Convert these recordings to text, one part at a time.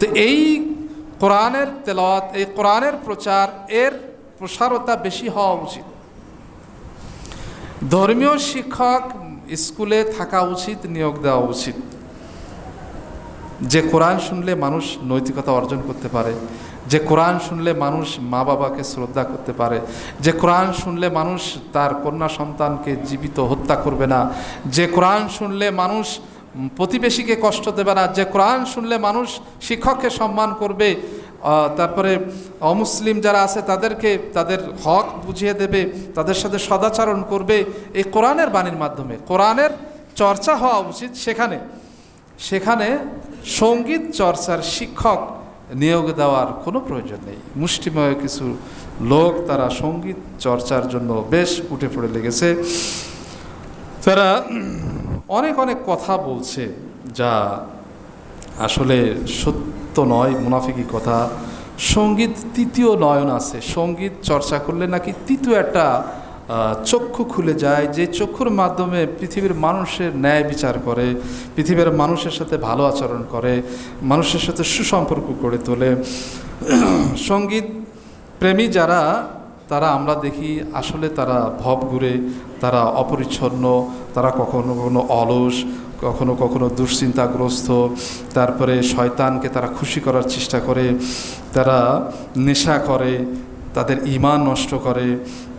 তো এই কোরআনের তেলাওয়াত, এই কোরআনের প্রচার, এর প্রসারতা বেশি হওয়া উচিত। ধর্মীয় শিক্ষক স্কুলে থাকা উচিত, নিয়োগ দেওয়া উচিত। যে কোরআন শুনলে মানুষ নৈতিকতা অর্জন করতে পারে, যে কোরআন শুনলে মানুষ মা বাবাকে শ্রদ্ধা করতে পারে, যে কোরআন শুনলে মানুষ তার কন্যা সন্তানকে জীবিত হত্যা করবে না, যে কোরআন শুনলে মানুষ প্রতিবেশীকে কষ্ট দেবে না। যে কোরআন শুনলে মানুষ শিক্ষককে সম্মান করবে তারপরে অমুসলিম যারা আছে তাদেরকে তাদের হক বুঝিয়ে দেবে, তাদের সাথে সদাচরণ করবে। এই কোরআনের বাণীর মাধ্যমে, কোরআনের চর্চা হওয়া উচিত সেখানে। সেখানে সংগীত চর্চার শিক্ষক নিয়োগ দেওয়ার কোনো প্রয়োজন নেই। মুষ্টিময় কিছু লোক তারা সংগীত চর্চার জন্য বেশ উঠে পড়ে লেগেছে। তারা অনেক অনেক কথা বলছে যা আসলে সত্য নয়, মুনাফিকি কথা। সংগীত তৃতীয় নয়ন আছে। সংগীত চর্চা করলে নাকি তৃতীয় একটা চক্ষু খুলে যায়। যে চক্ষুর মাধ্যমে পৃথিবীর মানুষের ন্যায় বিচার করে, পৃথিবীর মানুষের সাথে ভালো আচরণ করে, মানুষের সাথে সুসম্পর্ক গড়ে তোলে। সংগীত প্রেমী যারা তারা আমরা দেখি আসলে তারা ভব ঘুরে তারা অপরিচ্ছন্ন, তারা কখনো কখনো অলস, কখনো কখনো দুশ্চিন্তাগ্রস্ত, তারপরে শয়তানকে তারা খুশি করার চেষ্টা করে, তারা নেশা করে তাদের ইমান নষ্ট করে,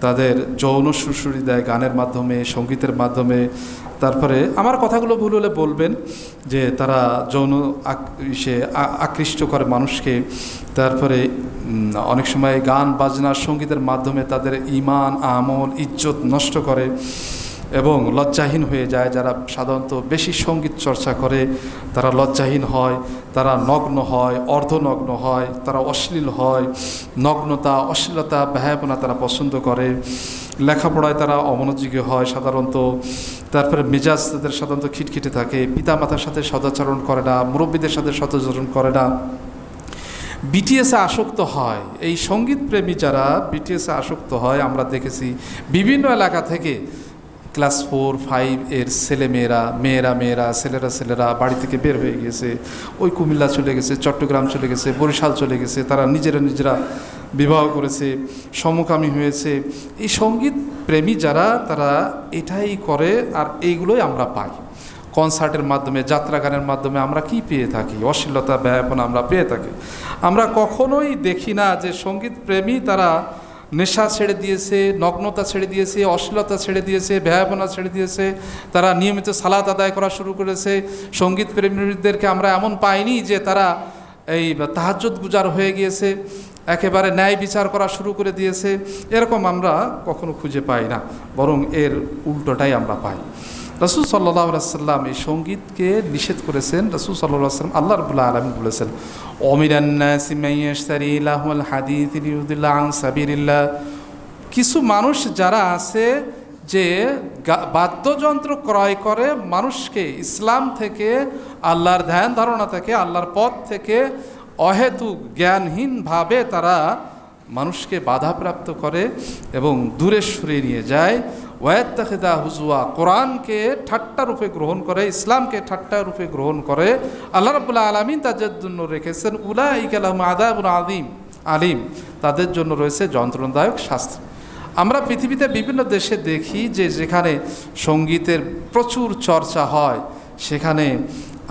তাদের যৌন সুরসুরি দেয় গানের মাধ্যমে, সঙ্গীতের মাধ্যমে। তারপরে আমার কথাগুলো ভুল হলে বলবেন যে তারা যৌন সে আকৃষ্ট করে মানুষকে। তারপরে অনেক সময় গান, বাজনা, সঙ্গীতের মাধ্যমে তাদের ইমান আমল, ইজ্জত নষ্ট করে। এবং লজ্জাহীন হয়ে যায় যারা সাধারণত বেশি সংগীত চর্চা করে। তারা লজ্জাহীন হয়, তারা নগ্ন হয়, অর্ধনগ্ন হয়, তারা অশ্লীল হয়, নগ্নতা, অশ্লীলতা ব্যয়াপনা তারা পছন্দ করে। লেখাপড়ায় তারা অমনোযোগী হয় সাধারণত। তারপরে মেজাজ তাদের সাধারণত খিটখিটে থাকে, পিতামাতার সাথে সদাচরণ করে না, মুরব্বীদের সাথে সদাচরণ করে না। বিটিএসে আসক্ত হয়। এই সংগীত প্রেমী যারা বিটিএসে আসক্ত হয়, আমরা দেখেছি বিভিন্ন এলাকা থেকে ক্লাস ফোর, ফাইভ এর ছেলে মেয়েরা মেয়েরা মেয়েরা, ছেলেরা ছেলেরা বাড়ি থেকে বের হয়ে গেছে। ওই কুমিল্লা চলে গেছে, চট্টগ্রাম চলে গেছে, বরিশাল চলে গেছে। তারা নিজেরা নিজেরা বিবাহ করেছে, সমকামী হয়েছে। এই সংগীত প্রেমী যারা, তারা এটাই করে আর এইগুলোই আমরা পাই। কনসার্টের মাধ্যমে, যাত্রা গানের মাধ্যমে আমরা কি পেয়ে থাকি? অশ্লীলতা ব্যয়াপনা আমরা পেয়ে থাকি। আমরা কখনোই দেখি না যে সংগীত প্রেমী তারা নেশা ছেড়ে দিয়েছে, নগ্নতা ছেড়ে দিয়েছে, অশ্লীলতা ছেড়ে দিয়েছে ব্যয়াপনা ছেড়ে দিয়েছে, তারা নিয়মিত সালাত আদায় করা শুরু করেছে। সংগীত প্রেমীদেরকে আমরা এমন পাইনি যে তারা এই তাহাজ্জুদ গুজার হয়ে গিয়েছে, একেবারে ন্যায় বিচার করা শুরু করে দিয়েছে। এরকম আমরা কখনো খুঁজে পাই না, বরং এর উল্টোটাই আমরা পাই। রসুল সাল্লাহ সাল্লাম এই সঙ্গীতকে নিষেধ করেছেন। রসুল সাল্লাম আল্লাহ রবুল্লাহ আলমী বলেছেন সাবিরিল্লাহ কিছু মানুষ যারা আছে যে বাদ্যযন্ত্র ক্রয় করে, মানুষকে ইসলাম থেকে, আল্লাহর ধ্যান ধারণা থেকে, আল্লাহর পথ থেকে অহেতুক জ্ঞানহীনভাবে তারা মানুষকে বাধাপ্রাপ্ত করে এবং দূরে সরিয়ে নিয়ে যায়। ওয়াত্তাখিদা হুজুয়া কোরআনকে ঠাট্টা রূপে গ্রহণ করে, ইসলামকে ঠাট্টা রূপে গ্রহণ করে। আল্লাহ রাবুল্লাহ আলমিন তাদের জন্য রেখেছেন উলা ইকালাম আদাবুল আদিম আলিম। তাদের জন্য রয়েছে যন্ত্রণাদায়ক শাস্তি আমরা পৃথিবীতে বিভিন্ন দেশে দেখি যে যেখানে সঙ্গীতের প্রচুর চর্চা হয়, সেখানে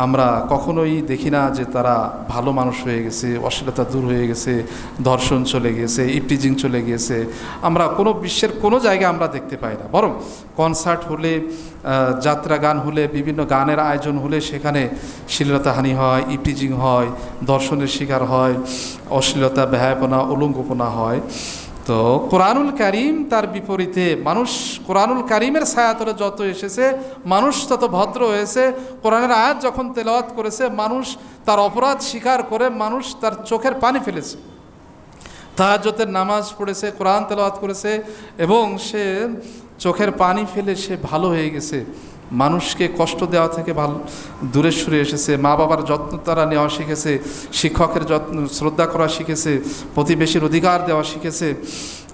আমরা কখনোই দেখি না যে তারা ভালো মানুষ হয়ে গেছে, অশ্লীলতা দূর হয়ে গেছে, ধর্ষণ চলে গেছে ইপটিজিং চলে গিয়েছে। আমরা কোনো বিশ্বের কোনো জায়গায় আমরা দেখতে পাই না। বরং কনসার্ট হলে যাত্রা গান হলে, বিভিন্ন গানের আয়োজন হলে সেখানে শ্লীলতাহানি হয়, ইপটিজিং হয় দর্শনের শিকার হয়, অশ্লীলতা ব্যয়াপনা উলঙ্গপনা হয়। তো কোরআনুল কারিম তার বিপরীতে মানুষ কোরআনুল কারিমের ছায়াতলে যত এসেছে, মানুষ তত ভদ্র হয়েছে, কোরআনের আয়াত যখন তেলাওয়াত করেছে, মানুষ তার অপরাধ স্বীকার করে মানুষ তার চোখের পানি ফেলেছে। তাহাজতের নামাজ পড়েছে, কোরআন তেলাওয়াত করেছে এবং সে চোখের পানি ফেলে সে ভালো হয়ে গেছে। মানুষকে কষ্ট দেওয়া থেকে ভালো দূরে সরে এসেছে। মা বাবার যত্ন তারা নেওয়া শিখেছে। শিক্ষকের যত্ন, শ্রদ্ধা করা শিখেছে। প্রতিবেশীর অধিকার দেওয়া শিখেছে।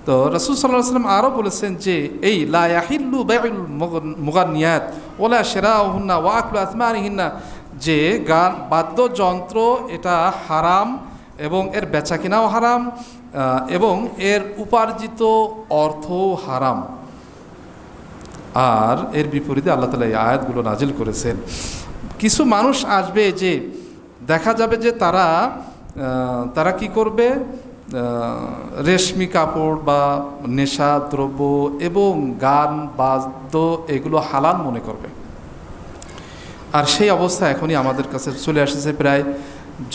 তো রসুল সাল্লাহ সাল্লাম আরও বলেছেন যে, এই লাহিল্লু বেউল মুগানিয়াত ওলা সেরা হুন্না ওয়াকলু আসমানিহিন্না। যে গান, বাদ্যযন্ত্র এটা হারাম এবং এর বেচা কিনাও হারাম এবং এর উপার্জিত অর্থও হারাম। আর এর বিপরীতে আল্লাহ তালা এই আয়াতগুলো নাজিল করেছেন। কিছু মানুষ আসবে যে দেখা যাবে যে তারা তারা কি করবে? রেশমি কাপড় বা নেশা দ্রব্য এবং গান, বাদ্য এগুলো হালাল মনে করবে। আর সেই অবস্থা এখনই আমাদের কাছে চলে আসছে। প্রায়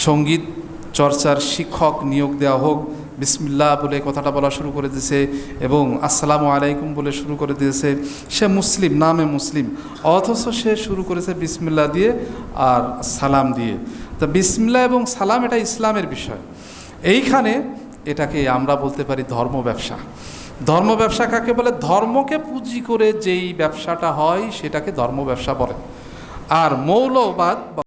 সংগীত চর্চার শিক্ষক নিয়োগ দেওয়া হোক বিসমিল্লাহ বলে কথাটা বলা শুরু করে দিয়েছে এবং আসসালামু আলাইকুম বলে শুরু করে দিয়েছে। সে মুসলিম, নামে মুসলিম। অথচ সে শুরু করেছে বিসমিল্লা দিয়ে আর সালাম দিয়ে। তা বিসমিল্লাহ এবং সালাম এটা ইসলামের বিষয়। এইখানে এটাকে আমরা বলতে পারি ধর্ম ব্যবসা। ধর্ম ব্যবসা কাকে বলে? ধর্মকে পুঁজি করে যেই ব্যবসাটা হয় সেটাকে ধর্ম ব্যবসা বলে। আর মৌলবাদ